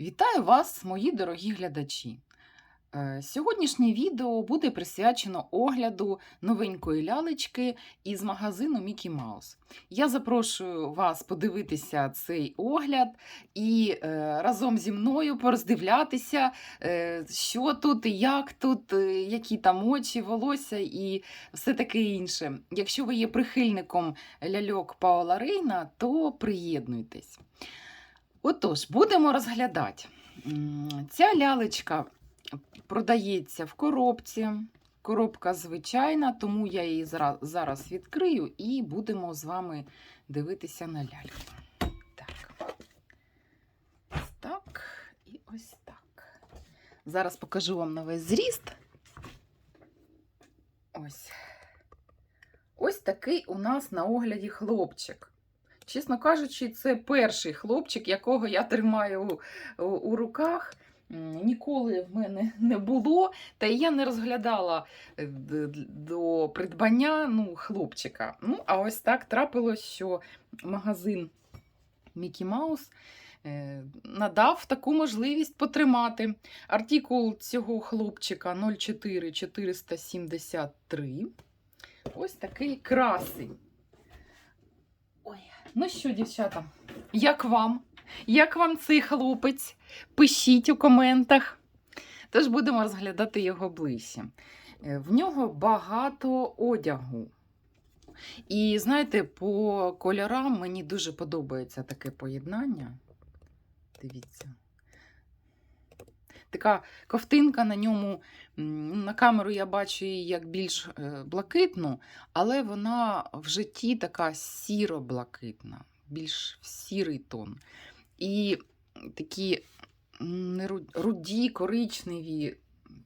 Вітаю вас, мої дорогі глядачі! Е, Сьогоднішнє відео буде присвячено огляду новенької лялечки із магазину Мікі Маус. Я запрошую вас подивитися цей огляд і е, разом зі мною пороздивлятися, е, що тут як тут, які там очі, волосся і все таке інше. Якщо ви є прихильником ляльок Паула Рейна, то приєднуйтесь. Отож, будемо розглядати. Ця лялечка продається в коробці. Коробка звичайна, тому я її зараз відкрию і будемо з вами дивитися на ляльку. Так. Ось так і ось так. Зараз покажу вам на весь зріст. Ось. Ось такий у нас на огляді хлопчик. Чесно кажучи, це перший хлопчик, якого я тримаю у, у, руках. Ніколи в мене не було, та й я не розглядала е, до придбання ну, хлопчика. Ну, а ось так трапилось, що магазин Мікі Маус е, надав таку можливість потримати. Артикул цього хлопчика 04473. Ось такий красень. Ну що, дівчата, як вам? Як вам цей хлопець? Пишіть у коментах. Тож будемо розглядати його ближче. Е, В нього багато одягу. І знаєте, по кольорам мені дуже подобається таке поєднання. Дивіться. Така ковтинка на ньому, на камеру я бачу її як більш е, блакитну, але вона в житті така сіро-блакитна, більш сірий тон. І такі руді, коричневі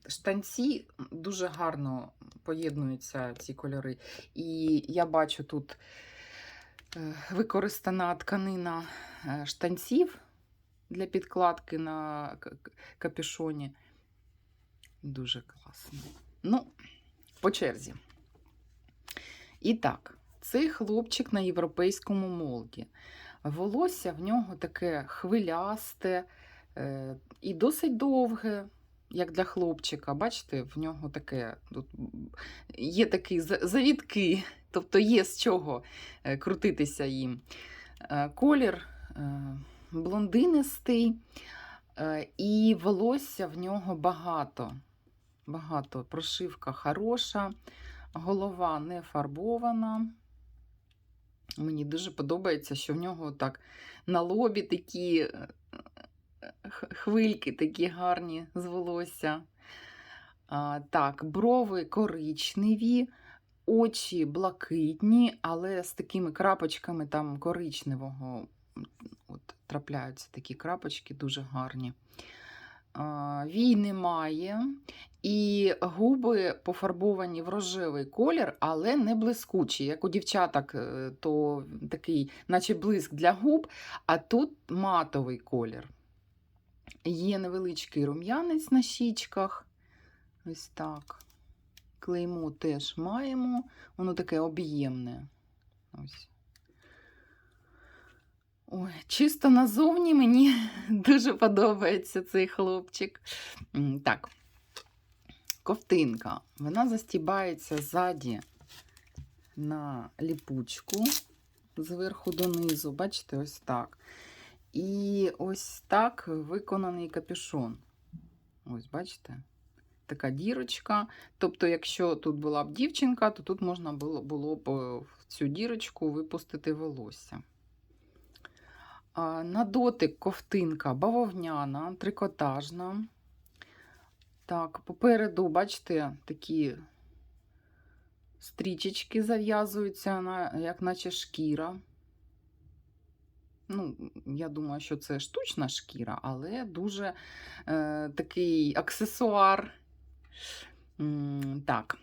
штанці дуже гарно поєднуються ці кольори. І я бачу тут е, використана тканина е, штанців для підкладки на капюшоні. Дуже класно. Ну, по черзі. І так, цей хлопчик на європейському молді. Волосся в нього таке хвилясте е, і досить довге, як для хлопчика. Бачите, в нього таке тут є такі за- завітки, тобто є з чого е, крутитися їм. Е, Колір блондинистий, е, і волосся в нього багато. Багато. Прошивка хороша, голова не фарбована. Мені дуже подобається, що в нього так на лобі такі е, хвильки такі гарні з волосся. А, так, брови коричневі, очі блакитні, але з такими крапочками там коричневого. Трапляються такі крапочки дуже гарні. Вій немає. І губи пофарбовані в рожевий колір, але не блискучі. Як у дівчаток, е, то такий, наче блиск для губ, а тут матовий колір. Є невеличкий рум'янець на щічках. Ось так. Клеймо теж маємо. Воно таке об'ємне. Ось. Ой, чисто назовні мені дуже подобається цей хлопчик. Так, ковтинка. Вона застібається ззаді на ліпучку зверху донизу. Бачите, ось так. І ось так виконаний капюшон. Ось, бачите? Така дірочка. Тобто, якщо тут була б дівчинка, то тут можна було, б е, в цю дірочку випустити волосся. На дотик ковтинка бавовняна, трикотажна. Так, попереду, бачите, такі стрічечки зав'язуються, як наче шкіра. Ну, я думаю, що це штучна шкіра, але дуже е, такий аксесуар. Так.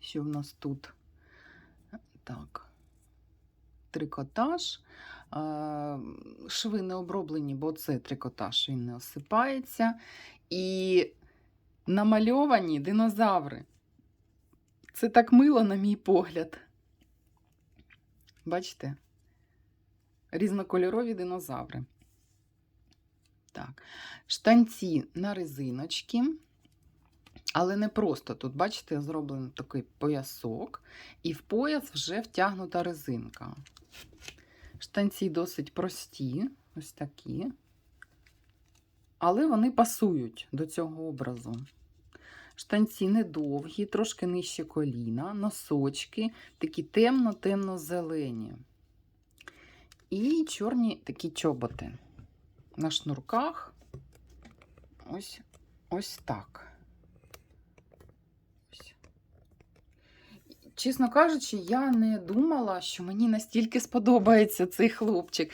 Що в нас тут? Так. Трикотаж. Шви не оброблені, бо це трикотаж, він не осипається. І намальовані динозаври. Це так мило, на мій погляд. Бачите? Різнокольорові динозаври. Так. Штанці на резиночки. Але не просто тут, бачите, зроблений такий поясок, і в пояс вже втягнута резинка. Штанці досить прості, ось такі. Але вони пасують до цього образу. Штанці недовгі, трошки нижче коліна, носочки, такі темно-темно-зелені. І чорні такі чоботи. На шнурках. Ось, ось так. Ось. Чесно кажучи, я не думала, що мені настільки сподобається цей хлопчик.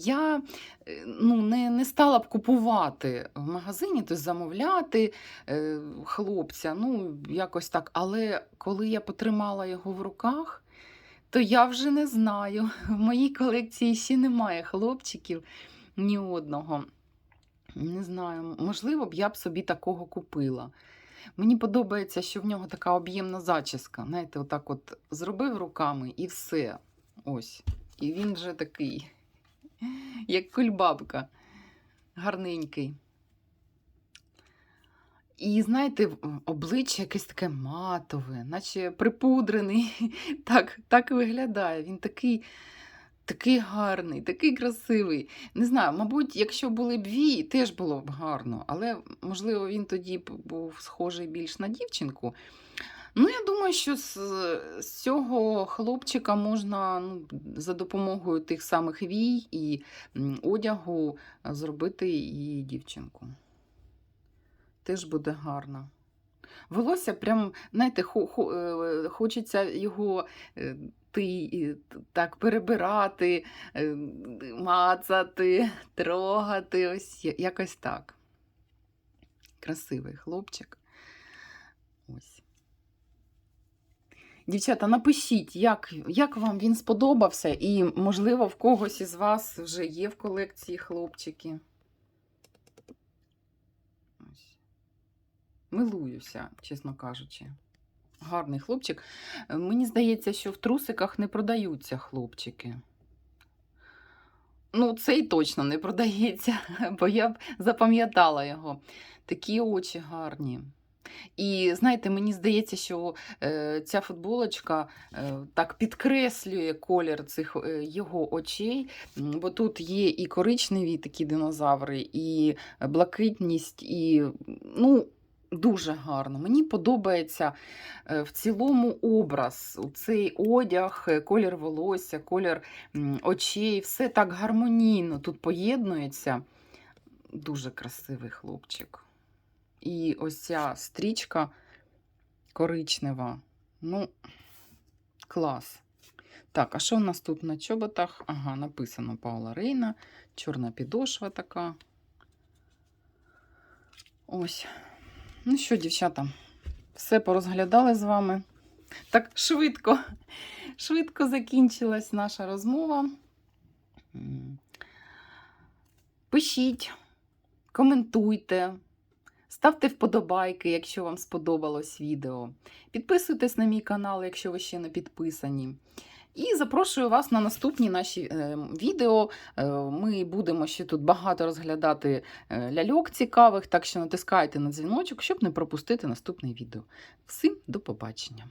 Я е, ну, не, не стала б купувати в магазині, тобто замовляти е, хлопця, ну, якось так. Але коли я потримала його в руках, то я вже не знаю. В моїй колекції ще немає хлопчиків ні одного. Не знаю, можливо б я б собі такого купила. Мені подобається, що в нього така об'ємна зачіска. Знаєте, отак от зробив руками і все. Ось. І він вже такий, як кульбабка, гарненький. І знаєте, обличчя якесь таке матове, наче припудрений. Так, так виглядає. Він такий, такий гарний, такий красивий. Не знаю, мабуть, якщо були б вії, теж було б гарно, але можливо він тоді був схожий більш на дівчинку. Ну, я думаю, що з, з цього хлопчика можна ну, за допомогою тих самих вій і одягу зробити і дівчинку. Теж буде гарно. Волосся прям, знаєте, е, хочеться його е, ти, так перебирати, е, мацати, трогати, ось якось так. Красивий хлопчик. Ось. Дівчата, напишіть, як, як вам він сподобався, і, можливо, в когось із вас вже є в колекції хлопчики. Ось. Милуюся, чесно кажучи. Гарний хлопчик. Е, Мені здається, що в трусиках не продаються хлопчики. Ну, цей точно не продається, бо я б запам'ятала його. Такі очі гарні. І знаєте, мені здається, що е, ця футболочка е, так підкреслює колір цих е, його очей, бо тут є і коричневі такі динозаври, і блакитність, і ну, дуже гарно. Мені подобається е, в цілому образ, цей одяг, е, колір волосся, колір очей, все так гармонійно тут поєднується. Дуже красивий хлопчик. І ось ця стрічка коричнева. Ну, клас. Так, а що у нас тут на чоботах? Ага, написано Паула Рейна, чорна підошва така. Ось. Ну що, дівчата, все порозглядали з вами. Так швидко, швидко закінчилась наша розмова. Пишіть, коментуйте. Ставте вподобайки, якщо вам сподобалось відео. Підписуйтесь на мій канал, якщо ви ще не підписані. І запрошую вас на наступні наші е, відео. Е, ми будемо ще тут багато розглядати е, ляльок цікавих, так що натискайте на дзвіночок, щоб не пропустити наступне відео. Всім до побачення!